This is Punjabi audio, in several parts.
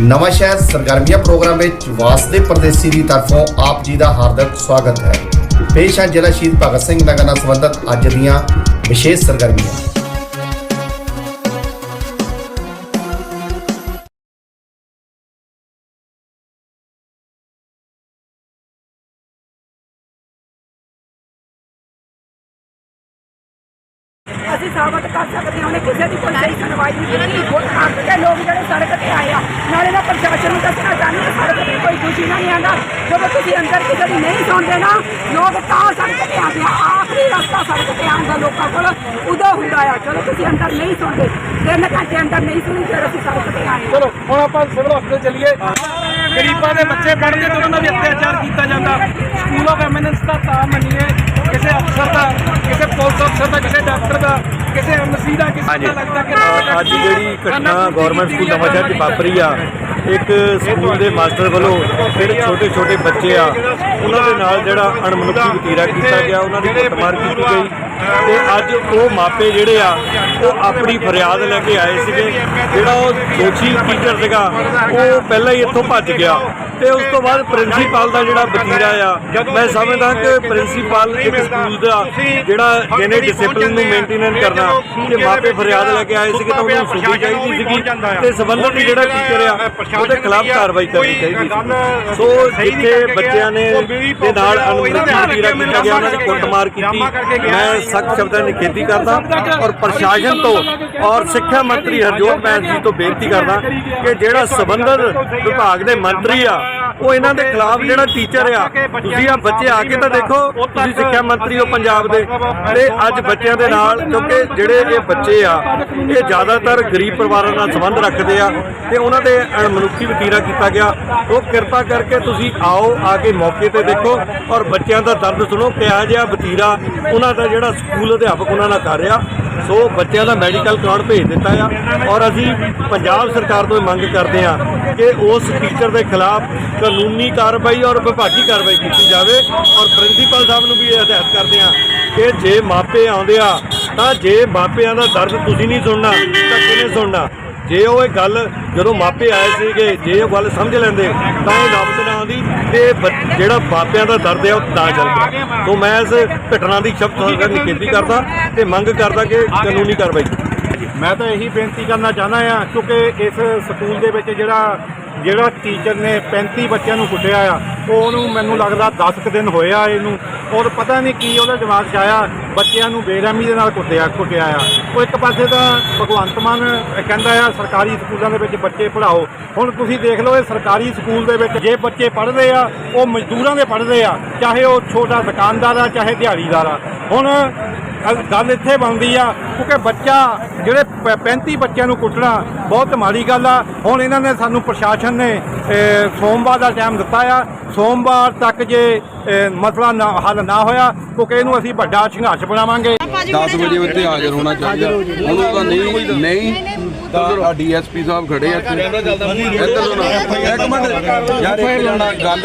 ਨਵਾਂ ਸ਼ਹਿਰ ਸਰਗਰਮੀਆਂ ਪ੍ਰੋਗਰਾਮ ਵਿੱਚ ਵਾਸਦੇ ਪਰਦੇਸੀ ਦੀ ਤਰਫੋਂ ਆਪ ਜੀ ਦਾ ਹਾਰਦਿਕ ਸਵਾਗਤ ਹੈ। ਪੇਸ਼ ਹੈ ਜ਼ਿਲ੍ਹਾ ਸ਼ਹੀਦ ਭਗਤ ਸਿੰਘ ਨਗਰ ਨਾਲ ਸੰਬੰਧਿਤ ਅੱਜ ਦੀਆਂ ਵਿਸ਼ੇਸ਼ ਸਰਗਰਮੀਆਂ। ਅਸੀਂ ਸਾਬਤ ਕਰ ਸਕਦੇ ਹਾਂ, ਉਹਨੇ ਕਿਸੇ ਦੀ ਕੋਈ ਸੁਣਵਾਈ ਨਹੀਂ ਕੀਤੀ। ਲੋਕ ਜਿਹੜੇ ਸੜਕ ਤੇ ਆਏ ਆ ਨਾਲੇ ਦਾ ਪ੍ਰਸ਼ਾਸਨ ਨੂੰ ਦੱਸਣਾ ਚਾਹੁੰਦੇ ਹਾਂ ਸੜਕ ਤੇ ਕੋਈ ਖੁਸ਼ੀ ਨਹੀਂ ਆਉਂਦਾ ਜਦੋਂ ਤੁਸੀਂ ਅੰਦਰ ਕਿਸੇ ਦੀ ਨਹੀਂ ਸੁਣਦੇ ਨਾ ਲੋਕ ਤਾਂ ਸੜਕ ਤੇ ਆਉਂਦੇ ਆ ਆਖਰੀ ਰਸਤਾ ਸੜਕ ਤੇ ਆਉਣ ਦਾ ਲੋਕਾਂ ਕੋਲ। ਉਦੋਂ ਹੁੰਦਾ ਆ ਚਲੋ ਤੁਸੀਂ ਅੰਦਰ ਨਹੀਂ ਸੁਣਦੇ। ਤਿੰਨ ਘੰਟੇ ਅੰਦਰ ਨਹੀਂ ਸੁਣੀ ਫਿਰ ਅਸੀਂ ਸੜਕ ਤੇ ਆਏ। ਚਲੋ ਹੁਣ ਆਪਾਂ ਸਿਵਲ ਹਸਪਤਾਲ ਚੱਲੀਏ। ਗਰੀਬਾਂ ਦੇ ਬੱਚੇ ਪੜ੍ਹਦੇ ਤੇ ਉਹਨਾਂ ਦਾ ਵੀ ਅਤਿਆਚਾਰ ਕੀਤਾ ਜਾਂਦਾ। ਸਕੂਲ ਆਫ ਐਮਿਨੈਂਸ ਦਾ ਤਾਂ ਮੰਨੀਏ। ਕਿਸੇ ਅਫਸਰ ਦਾ ਕਿਸੇ ਪੁਲਿਸ ਅਫਸਰ ਦਾ ਕਿਸੇ ਡਾਕਟਰ ਦਾ ਕਿਸੇ ਐਮਸੀ ਦਾ ਕਿਸੇ ਦਾ ਲੱਗਦਾ ਕਿ ਅੱਜ ਜਿਹੜੀ ਘਟਨਾ ਗਵਰਨਮੈਂਟ ਸਕੂਲ ਨਵਾਂਸ਼ਹਿਰ 'ਚ ਵਾਪਰੀ ਆ ਇੱਕ ਸਕੂਲ ਦੇ ਮਾਸਟਰ ਵੱਲੋਂ ਜਿਹੜੇ ਛੋਟੇ ਛੋਟੇ ਬੱਚੇ ਆ, ਉਹਨਾਂ ਦੇ ਨਾਲ ਜਿਹੜਾ ਅਣਮਨੁੱਖੀ ਵਤੀਰਾ ਕੀਤਾ ਗਿਆ, ਉਹਨਾਂ ਦੀ ਕੁੱਟਮਾਰ ਕੀਤੀ ਗਈ। ਤੇ ਅੱਜ ਉਹ ਮਾਪੇ ਜਿਹੜੇ ਆ, ਉਹ ਆਪਣੀ ਫਰਿਆਦ ਲੈ ਕੇ ਆਏ ਸੀਗੇ। ਜਿਹੜਾ ਉਹ ਦੋਸ਼ੀ ਟੀਚਰ ਸੀਗਾ, ਉਹ ਪਹਿਲਾਂ ਹੀ ਇੱਥੋਂ ਭੱਜ ਗਿਆ। ਤੇ ਉਸ ਤੋਂ ਬਾਅਦ ਪ੍ਰਿੰਸੀਪਲ ਦਾ ਜਿਹੜਾ ਵਤੀਰਾ ਆ ਮੈਂ ਸਮਝਦਾ ਕਿ ਪ੍ਰਿੰਸੀਪਲ ਇੱਕ ਸਕੂਲ ਦਾ ਜਿਹੜਾ ਜਿਹਨੇ ਡਿਸਪਲਿਨ ਨੂੰ ਮੇਨਟੇਨ ਕਰਨਾ ਤੇ ਮਾਪੇ ਫਰਿਆਦ ਲੈ ਕੇ ਆਏ ਸੀਗੇ ਤਾਂ ਉਹਨਾਂ ਸੁਣੀ ਚਾਹੀਦੀ ਸੀਗੀ ਤੇ ਸੰਬੰਧਿਤ ਜਿਹੜਾ ਟੀਚਰ ਆ, ਉਹਦੇ ਖਿਲਾਫ ਕਾਰਵਾਈ ਕਰਨੀ ਚਾਹੀਦੀ ਸੋ। ਜਿੱਥੇ ਬੱਚਿਆਂ ਨੇ ਦੇ ਨਾਲ ਅਨੁਮਤੀ ਵਤੀਰਾ ਕੀਤਾ ਗਿਆ, ਉਹਨਾਂ ਦੀ ਕੁੱਟਮਾਰ ਕੀਤੀ, ਮੈਂ ਸਖਤ ਸ਼ਬਦਾਂ ਦੀ ਖੇਤੀ ਕਰਦਾ ਔਰ ਪ੍ਰਸ਼ਾਸਨ ਤੋਂ ਔਰ ਸਿੱਖਿਆ ਮੰਤਰੀ ਹਰਜੋਤ ਬੈਂਸ ਜੀ ਤੋਂ ਬੇਨਤੀ ਕਰਦਾ ਕਿ ਜਿਹੜਾ ਸੰਬੰਧਿਤ ਵਿਭਾਗ ਦੇ ਮੰਤਰੀ ਆ ਉਹ ਇਹਨਾਂ ਦੇ ਖਿਲਾਫ ਜਿਹੜਾ ਟੀਚਰ ਆ, ਤੁਸੀਂ ਆ ਬੱਚੇ ਆ ਕੇ ਤਾਂ ਦੇਖੋ, ਤੁਸੀਂ ਸਿੱਖਿਆ ਮੰਤਰੀ ਹੋ ਪੰਜਾਬ ਦੇ, ਤੇ ਅੱਜ ਬੱਚਿਆਂ ਦੇ ਨਾਲ, ਕਿਉਂਕਿ ਜਿਹੜੇ ਇਹ ਬੱਚੇ ਆ, ਇਹ ਜ਼ਿਆਦਾਤਰ ਗਰੀਬ ਪਰਿਵਾਰਾਂ ਨਾਲ ਸੰਬੰਧ ਰੱਖਦੇ ਆ, ਤੇ ਉਹਨਾਂ ਦੇ ਮਨੁੱਖੀ ਵਤੀਰਾ ਕੀਤਾ ਗਿਆ। ਉਹ ਕਿਰਪਾ ਕਰਕੇ ਤੁਸੀਂ ਆਓ, ਆ ਕੇ ਮੌਕੇ ਤੇ ਦੇਖੋ, ਔਰ ਬੱਚਿਆਂ ਦਾ ਦਰਦ ਸੁਣੋ, ਕਿਹਾ ਜਿਹਾ ਵਤੀਰਾ ਉਹਨਾਂ ਦਾ ਜਿਹੜਾ ਸਕੂਲ ਅਧਿਆਪਕ ਉਹਨਾਂ ਨਾਲ ਕਰ ਰਿਹਾ। ਸੋ ਬੱਚਿਆਂ ਦਾ ਮੈਡੀਕਲ ਕਾਰਡ ਭੇਜ ਦਿੱਤਾ ਆ, ਔਰ ਅਸੀਂ ਪੰਜਾਬ ਸਰਕਾਰ ਤੋਂ ਇਹ ਮੰਗ ਕਰਦੇ ਆ ਕਿ ਉਸ ਟੀਚਰ ਦੇ ਖਿਲਾਫ ਕਾਨੂੰਨੀ ਕਾਰਵਾਈ ਔਰ ਵਿਭਾਗੀ ਕਾਰਵਾਈ ਕੀਤੀ ਜਾਵੇ ਔਰ ਪ੍ਰਿੰਸੀਪਲ ਸਾਹਿਬ ਨੂੰ ਵੀ ਇਹ ਹਦਾਇਤ ਕਰਦੇ ਆ ਕਿ ਜੇ ਮਾਪੇ ਆਉਂਦੇ ਆ, ਤਾਂ ਜੇ ਮਾਪਿਆਂ ਦਾ ਦਰਦ ਤੁਸੀਂ ਨਹੀਂ ਸੁਣਨਾ, ਤਾਂ ਕਿਹਨੇ ਸੁਣਨਾ? ਜੇ ਉਹ ਇਹ ਗੱਲ ਜਦੋਂ ਮਾਪੇ ਆਏ ਸੀਗੇ, ਜੇ ਉਹ ਗੱਲ ਸਮਝ ਲੈਂਦੇ, ਤਾਂ ਇਹ ਨੌਬਤ ਨਾ ਆਉਂਦੀ ਤੇ ਜਿਹੜਾ ਮਾਪਿਆਂ ਦਾ ਦਰਦ ਹੈ ਉਹ ਤਾਂ ਚੱਲਦਾ ਤੋਂ ਮੈਂ ਇਸ ਘਟਨਾ ਦੀ ਸ਼ਬਦ ਤੋਂ ਨਿਖੇਧੀ ਕਰਦਾ ਤੇ ਮੰਗ ਕਰਦਾ ਕਿ ਕਾਨੂੰਨੀ ਕਾਰਵਾਈ ਮੈਂ ਤਾਂ ਇਹੀ ਬੇਨਤੀ ਕਰਨਾ ਚਾਹੁੰਦਾ ਆ ਕਿਉਂਕਿ ਇਸ ਸਕੂਲ ਦੇ ਵਿੱਚ ਜਿਹੜਾ ਜਿਹੜਾ ਟੀਚਰ ਨੇ 35 ਬੱਚਿਆਂ ਨੂੰ ਕੁੱਟਿਆ ਆ, ਉਹਨੂੰ ਮੈਨੂੰ ਲੱਗਦਾ 10 ਕੁ ਦਿਨ ਹੋਇਆ ਇਹਨੂੰ, ਔਰ ਪਤਾ ਨਹੀਂ ਕੀ ਉਹਦੇ ਦਿਮਾਗ 'ਚ ਆਇਆ, ਬੱਚਿਆਂ ਨੂੰ ਬੇਰਹਿਮੀ ਦੇ ਨਾਲ ਕੁੱਟਿਆ ਕੁੱਟਿਆ ਆ। ਉਹ ਇੱਕ ਪਾਸੇ ਤਾਂ ਭਗਵੰਤ ਮਾਨ ਕਹਿੰਦਾ ਆ, ਸਰਕਾਰੀ ਸਕੂਲਾਂ ਦੇ ਵਿੱਚ ਬੱਚੇ ਪੜ੍ਹਾਓ। ਹੁਣ ਤੁਸੀਂ ਦੇਖ ਲਓ, ਇਹ ਸਰਕਾਰੀ ਸਕੂਲ ਦੇ ਵਿੱਚ ਜੇ ਬੱਚੇ ਪੜ੍ਹਦੇ ਆ, ਉਹ ਮਜ਼ਦੂਰਾਂ ਦੇ ਪੜ੍ਹਦੇ ਆ, ਚਾਹੇ ਉਹ ਛੋਟਾ ਦੁਕਾਨਦਾਰ ਆ, ਚਾਹੇ ਦਿਹਾੜੀਦਾਰ ਆ। ਹੁਣ ਗੱਲ- ਇੱਥੇ ਬਣਦੀ ਆ ਕਿਉਂਕਿ ਬੱਚਾ ਜਿਹੜੇ ਪ- 35 ਬੱਚਿਆਂ ਨੂੰ ਕੁੱਟਣਾ ਬਹੁਤ ਮਾੜੀ ਗੱਲ ਆ। ਹੁਣ ਇਹਨਾਂ ਨੇ ਸਾਨੂੰ ਪ੍ਰਸ਼ਾਸਨ ਨੇ ਸੋਮਵਾਰ ਦਾ ਟਾਈਮ ਦਿੱਤਾ ਆ। ਸੋਮਵਾਰ ਤੱਕ ਜੇ ਮਸਲਾ ਨਾ ਹੱਲ ਨਾ ਹੋਇਆ ਕਿਉਂਕਿ ਇਹਨੂੰ ਅਸੀਂ ਵੱਡਾ ਸੰਘਰਸ਼ ਬਣਾਵਾਂਗੇ। 10 ਵਜੇ ਉੱਤੇ ਹਾਜ਼ਰ ਹੋਣਾ ਚਾਹੀਦਾ। ਉਹਨੂੰ ਤਾਂ ਨਹੀਂ ਨਹੀਂ ਤਾਂ ਡੀਐਸਪੀ ਸਾਹਿਬ ਖੜੇ ਆ ਇੱਥੇ। ਇੱਧਰ ਨੂੰ ਨਾ। ਇੱਕ ਮਿੰਟ। ਯਾਰ ਇੱਕ ਜਣਾ ਗੱਲ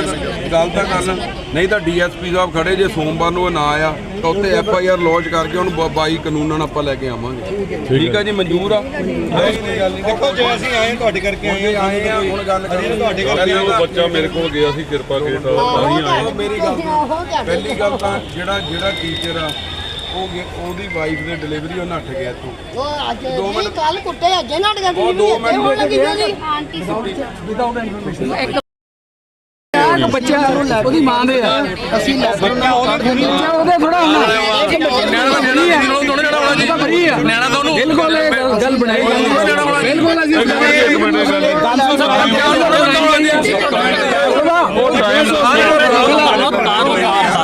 ਗੱਲ ਤਾਂ ਕਰ ਨਹੀਂ ਤਾਂ ਡੀਐਸਪੀ ਸਾਹਿਬ ਖੜੇ ਜੇ ਸੋਮਵਾਰ ਨੂੰ ਇਹ ਨਾ ਆਇਆ। ਉੱਤੇ ਐਫ ਆਈ ਆਰ ਲੌਂਚ ਕਰਕੇ ਉਹਨੂੰ ਬਾਈ ਕਾਨੂੰਨ ਨਾਲ ਆਪਾਂ ਲੈ ਕੇ ਆਵਾਂਗੇ। ਠੀਕ ਹੈ ਜੀ। ਮਨਜ਼ੂਰ ਆ? ਦੇਖੋ ਜੇ ਅਸੀਂ ਆਏ ਤੁਹਾਡੇ ਕਰਕੇ ਆਏ ਆ ਹੁਣ ਗੱਲ ਕਰੀਏ ਤੁਹਾਡੇ ਕਰਕੇ ਉਹ ਬੱਚਾ ਮੇਰੇ ਕੋਲ ਗਿਆ ਸੀ ਕਿਰਪਾ ਗੇਟ ਤਾਂ ਹੀ ਆਇਆ ਮੇਰੀ ਗੱਲ ਪਹਿਲੀ ਗੱਲ ਤਾਂ ਜਿਹੜਾ ਜਿਹੜਾ ਟੀਚਰ ਆ ਉਹ ਗੇ- ਉਹਦੀ ਵਾਈਫ ਦੇ ਡਿਲੀਵਰੀ ਉਹ ਨੱਠ ਗਿਆ ਇੱਥੋਂ। ਉਹ ਅੱਜ ਕੱਲ ਕੁੱਟੇ ਅੱਜ ਨਾਟਕਾਂ ਦੀ ਉਹ ਦੋ ਮਿੰਟ ਹੋ ਗਏ। ਆਂਟੀ ਇੱਕ 50 ਬੱਚੇ ਉਹਦੀ ਮਾਂ ਦੇ ਆ। ਅਸੀਂ ਬੱਚਾ ਉਹਦੇ ਥੋੜਾ ਹੋਣਾ ਫਰੀ ਆ। ਨਿਆਣਾ ਤਾਂ ਉਹਨੂੰ ਬਿਲਕੁਲ ਇਹ ਗੱਲ- ਗੱਲ ਬਣਾਈ ਜਾਂਦੀ ਹੈ। ਬਿਲਕੁਲ ਅਸੀਂ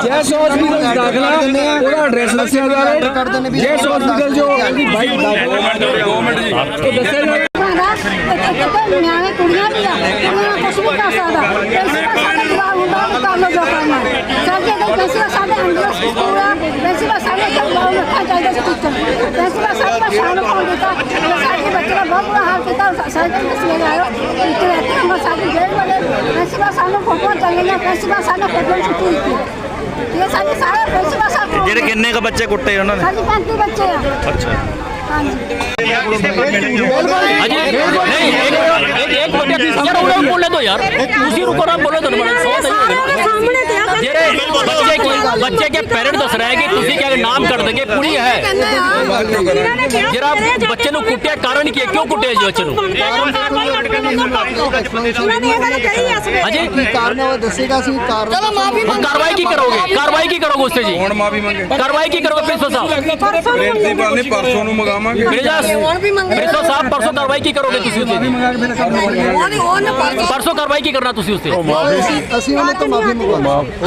ਜੈ। ਹਸਪੀਟਲ ਦਾਖਲਾ। ਉਹਦਾ ਐਡਰੈਸ ਦੱਸਿਆ ਜਾ ਰਿਹਾ ਹੈ। ਜੈ ਹਸਪੀਟਲ ਜੋ। ਉਹਦੀ ਬਾਈ ਦਾਖਲਾ। ਉਹ ਦੱਸਿਆ ਜਾ। ਰਿਹਾ ਦੱਸਿਆ ਜਾਵੇ ਨਿਆਣੇ ਕੁੜੀਆਂ ਵੀ ਆ ਕੁੜੀਆਂ ਨੂੰ ਕੁਛ ਨਹੀਂ ਕਰ ਸਕਦਾ ਪੈਸੇ ਦਾ ਸਾਡਾ ਜਵਾਬ ਹੁੰਦਾ ਉਹ ਕਰ ਲੋ ਜੋ ਕਰਨਾ ਸਾਡੇ ਦੇ ਪੈਸੇ ਦਾ ਸਾਡੇ ਅੰਦਰ ਸਕੂਲ ਆ ਪੈਸੇ ਦਾ ਸਾਡੇ ਜਵਾਬ ਰੱਖਾ ਚਾਹੀਦਾ ਸੀ ਟੀਚਰ ਪੈਸੇ ਦਾ ਸਾਡੇ ਦਾ ਸ਼ਾਨ ਪਾਉਂ ਦਿੱਤਾ ਸਾਡੇ ਬੱਚੇ ਦਾ ਬਹੁਤ ਬੁਰਾ ਹਾਲ ਕੀਤਾ ਸਾਡੇ ਦੇ ਸਵੇਰ ਆਇਓ ਟੀਚਰ ਇੱਥੇ ਅੰਮ੍ਰਿਤਸਰ ਸਾਡੀ ਜੇਲ੍ਹ ਵਾਲੇ ਪੈਸੇ ਦਾ ਸਾਨੂੰ ਫੋਟੋ ਚੱਲੀਆਂ ਪੈਸੇ ਦਾ ਸਾਨੂੰ ਫੋਟੋ ਛੁੱਟੀ ਦਿੱਤੀ ਇਹ ਸਾਡੇ ਸਾਰੇ ਪੈਸੇ ਦਾ ਸਾਡੇ ਜਿਹੜੇ ਕਿੰਨੇ ਕ ਬੱਚੇ ਕੁੱਟੇ ਉਹਨਾਂ ਨੇ ਸਾਡੇ 35 ਬੱਚੇ ਆ ਅੱਛਾ ਇੱਕ ਇੱਕ ਇੱਕ ਬੱਚੇ ਦੀ ਯਾਰ ਕੀ ਬੱਚੇ ਕੇ ਪੈਰੈਂਟ ਦੱਸ ਰਹੇ ਕਿ ਤੁਸੀਂ ਕਿਹਾ ਕਿ ਨਾਮ ਕੱਢ ਦੇਗੇ? ਕੁੜੀ ਹੈ। ਜਿਹੜਾ ਬੱਚੇ ਨੂੰ ਕੁੱਟਿਆ ਕਾਰਨ ਕੀ ਹੈ? ਕਿਉਂ ਕੁੱਟਿਆ ਜੀ ਬੱਚੇ ਨੂੰ? ਹਾਂਜੀ ਕਾਰਨ ਉਹ ਦੱਸੇਗਾ ਸੀ ਕਾਰਨ ਚਲੋ ਮਾਫੀ ਕਾਰਵਾਈ ਕੀ ਕਰੋਗੇ? ਕਾਰਵਾਈ ਕੀ ਕਰੋਗੇ ਉਸ ਤੇ ਜੀ? ਹੁਣ ਮਾਫੀ ਮੰਗੇ। ਕਾਰਵਾਈ ਕੀ ਕਰੋਗੇ ਪ੍ਰਿੰਸੀਪਲ ਸਾਹਿਬ? ਪ੍ਰਿੰਸੀਪਲ ਨੇ ਪਰਸੋਂ ਨੂੰ ਮੰਗਾਵਾਂਗੇ। ਪ੍ਰਿੰਸੀਪਲ ਸਾਹਿਬ ਪਰਸੋਂ ਕਾਰਵਾਈ ਕੀ ਕਰੋਗੇ ਤੁਸੀਂ ਉਸ ਤੇ? ਪਰਸੋਂ ਕਾਰਵਾਈ ਕੀ ਕਰਨਾ ਤੁਸੀਂ ਉਸ ਤੇ? ਅਸੀਂ ਅਸੀਂ ਉਹਨੇ ਤੋਂ ਮਾਫੀ ਮੰਗਵਾਉਣਾ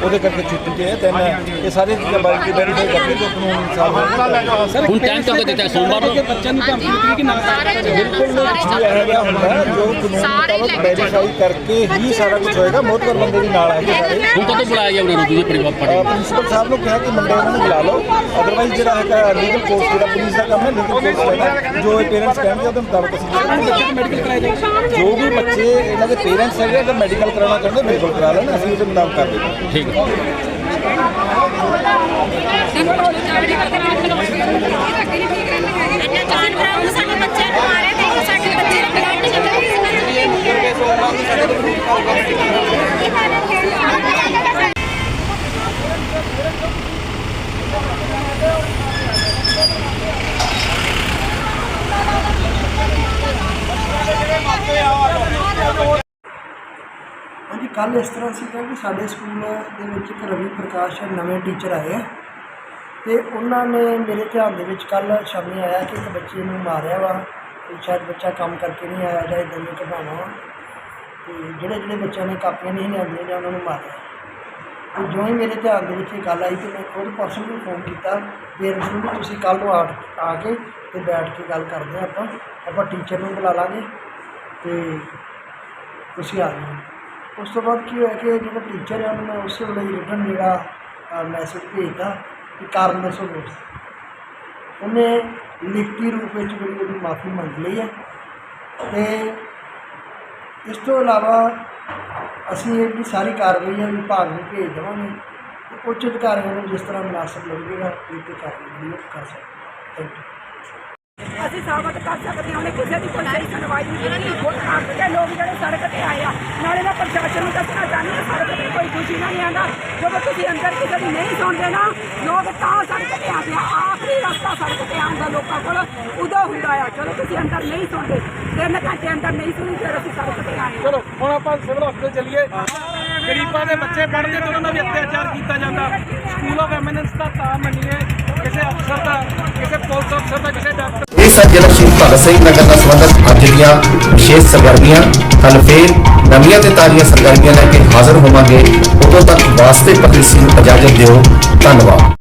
ਉਹਦੇ ਕਰਕੇ ਛੁੱਟੀ ਤੇ ਹੈ ਤਿੰਨ ਇਹ ਸਾਰੇ ਚੀਜ਼ਾਂ ਬਾਰੇ ਕੀ ਵੈਰੀਫਾਈ ਕਰਕੇ ਜੋ ਕਾਨੂੰਨ ਅਨੁਸਾਰ ਹੋਵੇਗਾ ਹੁਣ ਟਾਈਮ ਕਦੋਂ ਦਿੱਤਾ ਹੈ? ਸੋਮਵਾਰ ਨੂੰ ਬੱਚਿਆਂ ਨੂੰ ਧਮਕੀ ਦਿੱਤੀ ਕਿ ਨਾ ਬਿਲਕੁਲ ਜੀ ਇਹੋ ਜਿਹਾ ਹੁੰਦਾ ਹੈ, ਜੋ ਕਾਨੂੰਨ ਮੁਤਾਬਕ ਵੈਰੀਫਾਈ ਕਰਕੇ ਹੀ ਸਾਰਾ ਕੁਝ ਹੋਏਗਾ ਮੋਤਬਰ ਬੰਦੇ ਵੀ ਨਾਲ ਆਏਗੇ ਸਾਰੇ ਹੁਣ ਕਦੋਂ ਬੁਲਾਇਆ ਗਿਆ ਉਹਨਾਂ ਨੂੰ ਤੁਸੀਂ ਪਰਿਵਾਰ ਪੜੇ ਪ੍ਰਿੰਸੀਪਲ ਸਾਹਿਬ ਨੂੰ ਕਿਹਾ ਕਿ ਮੰਡੇ ਉਹਨਾਂ ਨੂੰ ਬੁਲਾ ਲਓ। ਅਦਰਵਾਈਜ਼ ਜਿਹੜਾ ਹੈਗਾ ਲੀਗਲ ਕੋਰਸ ਜਿਹੜਾ ਪੁਲਿਸ ਦਾ ਕੰਮ ਹੈ ਲੀਗਲ ਕੋਰਸ ਲੈਣਾ ਜੋ ਇਹ ਪੇਰੈਂਟਸ ਕਹਿਣਗੇ ਉਹਦੇ ਮੁਤਾਬਕ ਅਸੀਂ ਮੈਡੀਕਲ ਕਰਾਇਆ ਜੋ ਵੀ ਬੱਚੇ ਇਹਨਾਂ ਦੇ ਪੇਰੈਂਟਸ ਹੈਗੇ ਅਗਰ ਮੈਡੀਕਲ ਕਰਾਉਣਾ ਚਾਹੁੰਦੇ ਬਿਲਕੁਲ ਕਰਾ ਲੈਣ ਅਸੀਂ ਉਹਦੇ ਮੁਤਾਬਕ ਕਰ ਦੇਵਾਂਗੇ। ਠੀਕ ਹੈ। ਸਾਡੇ ਬੱਚੇ ਨੂੰ ਮਾਰੇ ਤੇ ਸਾਡੇ ਬੱਚੇ ਨੂੰ ਬਲੱਡ ਹਾਂਜੀ ਕੱਲ ਇਸ ਤਰ੍ਹਾਂ ਸੀਗਾ ਕਿ ਸਾਡੇ ਸਕੂਲ ਦੇ ਵਿੱਚ ਇੱਕ ਰਵੀ ਪ੍ਰਕਾਸ਼ ਨਵੇਂ ਟੀਚਰ ਆਏ ਆ ਤੇ ਉਹਨਾਂ ਨੇ ਮੇਰੇ ਧਿਆਨ ਦੇ ਵਿੱਚ ਕੱਲ ਸ਼ਾਮੀ ਆਇਆ ਕਿ ਇੱਕ ਬੱਚੇ ਨੂੰ ਮਾਰਿਆ ਵਾ ਤੇ ਸ਼ਾਇਦ ਬੱਚਾ ਕੰਮ ਕਰਕੇ ਨਹੀਂ ਆਇਆ ਜਾਂ ਇਦਾਂ ਦੀਆਂ ਘਟਨਾਵਾਂ ਵਾ। ਤੇ ਜਿਹੜੇ ਜਿਹੜੇ ਬੱਚਿਆਂ ਨੇ ਕਾਪੀਆਂ ਨਹੀਂ ਲਿਆਂਦੀਆਂ ਜਾਂ ਉਹਨਾਂ ਨੂੰ ਮਾਰਿਆ। ਤੇ ਜਿਉਂ ਹੀ ਮੇਰੇ ਧਿਆਨ ਦੇ ਵਿੱਚ ਇਹ ਗੱਲ ਆਈ ਤੇ ਮੈਂ ਖੁਦ ਪਰਸਨਲੀ ਫੋਨ ਕੀਤਾ ਪੇਰੈਂਟਸ ਨੂੰ ਵੀ ਤੁਸੀਂ ਕੱਲ ਨੂੰ ਆ ਆ ਕੇ ਤੇ ਬੈਠ ਕੇ ਗੱਲ ਕਰਦੇ ਹਾਂ ਆਪਾਂ। ਆਪਾਂ ਟੀਚਰ ਨੂੰ ਬੁਲਾ ਲਾਂਗੇ ਤੇ ਤੁਸੀਂ ਆ ਜਾਓ। ਉਸ ਤੋਂ ਬਾਅਦ ਕੀ ਹੋਇਆ ਕਿ ਜਿਹੜਾ ਟੀਚਰ ਹੈ ਉਹਨੂੰ ਮੈਂ ਉਸੇ ਵੇਲੇ ਹੀ ਰਿਟਰਨ ਜਿਹੜਾ ਮੈਸੇਜ ਭੇਜਤਾ ਕਿ ਕਾਰਨ ਦੱਸੋ ਨੋਟਸ ਉਹਨੇ ਲਿਖਤੀ ਰੂਪ ਵਿੱਚ ਜਿਹੜੀ ਉਹਦੀ ਮਾਫੀ ਮੰਗ ਲਈ ਹੈ ਤੇ ਇਸ ਤੋਂ ਇਲਾਵਾ ਅਸੀਂ ਇਹ ਵੀ ਸਾਰੀ ਕਾਰਵਾਈ ਹੈ ਵਿਭਾਗ ਨੂੰ ਭੇਜ ਦੇਵਾਂਗੇ ਤੇ ਉੱਚ ਅਧਿਕਾਰੀਆਂ ਨੂੰ ਜਿਸ ਤਰ੍ਹਾਂ ਮੁਨਾਸਬ ਲੱਗੇਗਾ ਇਹ ਤੇ ਕਾਰਵਾਈ ਜਿਹੜੀ ਉਹ ਕਰ ਸਕਦੇ ਥੈਂਕ ਯੂ ਅਸੀਂ ਸਾਬਤ ਕਰ ਸਕਦੇ ਹਾਂ, ਉਹਨੇ ਕਿਸੇ ਦੀ ਕੋਈ ਸਹੀ ਸੁਣਵਾਈ ਨਹੀਂ ਕੀਤੀ। ਵੋਟ ਅੱਕ ਕੇ ਲੋਕ ਜਿਹੜੇ ਸੜਕ ਤੇ ਆਏ ਆ, ਨਾਲੇ ਦਾ ਪ੍ਰਸ਼ਾਸਨ ਨੂੰ ਦੱਸਣਾ ਚਾਹੁੰਦੇ ਹਾਂ, ਸੜਕ ਤੇ ਕੋਈ ਖੁਸ਼ੀ ਨਹੀਂ ਆਉਂਦਾ। ਜਦੋਂ ਤੁਸੀਂ ਅੰਦਰ ਕਿਸੇ ਦੀ ਨਹੀਂ ਸੁਣਦੇ ਨਾ, ਲੋਕ ਤਾਂ ਸੜਕ ਤੇ ਆਉਂਦੇ ਆ। ਆਖਰੀ ਰਸਤਾ ਸੜਕ ਤੇ ਆਉਣ ਲੋਕਾਂ ਕੋਲ ਉਦੋਂ ਹੁੰਦਾ ਆ। ਚਲੋ ਤੁਸੀਂ ਅੰਦਰ ਨਹੀਂ ਸੁਣਦੇ, ਤਿੰਨ ਘੰਟੇ ਅੰਦਰ ਨਹੀਂ ਸੁਣੀ ਫਿਰ ਅਸੀਂ ਸੜਕ ਤੇ ਆਏ ਚਲੋ, ਹੁਣ ਆਪਾਂ ਸਿਵਲ ਹਸਪਤਾਲ ਚੱਲੀਏ। ਗਰੀਬਾਂ ਦੇ ਬੱਚੇ ਪੜ੍ਹਦੇ ਤੇ ਉਹਨਾਂ ਦਾ ਵੀ ਅਤਿਆਚਾਰ ਕੀਤਾ ਜਾਂਦਾ। ਸਕੂਲ ਆਫ ਐਮੀਨੈਂਸ ਦਾ ਤਾਂ ਮੰਨੀਏ। ਕਿਸੇ ਅਫਸਰ ਦਾ, ਕਿਸੇ ਪੁਲਿਸ ਅਫਸਰ ਦਾ, ਕਿਸੇ ਡਾਕਟਰ ਇਹ ਸਨ ਜ਼ਿਲ੍ਹਾ ਸ਼ਹੀਦ ਭਗਤ ਸਿੰਘ ਨਗਰ ਨਾਲ ਸੰਬੰਧਿਤ ਅੱਜ ਦੀਆਂ ਵਿਸ਼ੇਸ਼ ਸਰਗਰਮੀਆਂ। ਕੱਲ੍ਹ ਫੇਰ ਨਵੀਆਂ ਤੇ ਤਾਜ਼ੀਆਂ ਸਰਗਰਮੀਆਂ ਲੈ ਕੇ ਹਾਜ਼ਰ ਹੋਵਾਂਗੇ। ਉਦੋਂ ਤੱਕ ਵਾਸਤੇ ਪ੍ਰਦੇਸ਼ੀ ਨੂੰ ਇਜਾਜ਼ਤ ਦਿਓ। ਧੰਨਵਾਦ।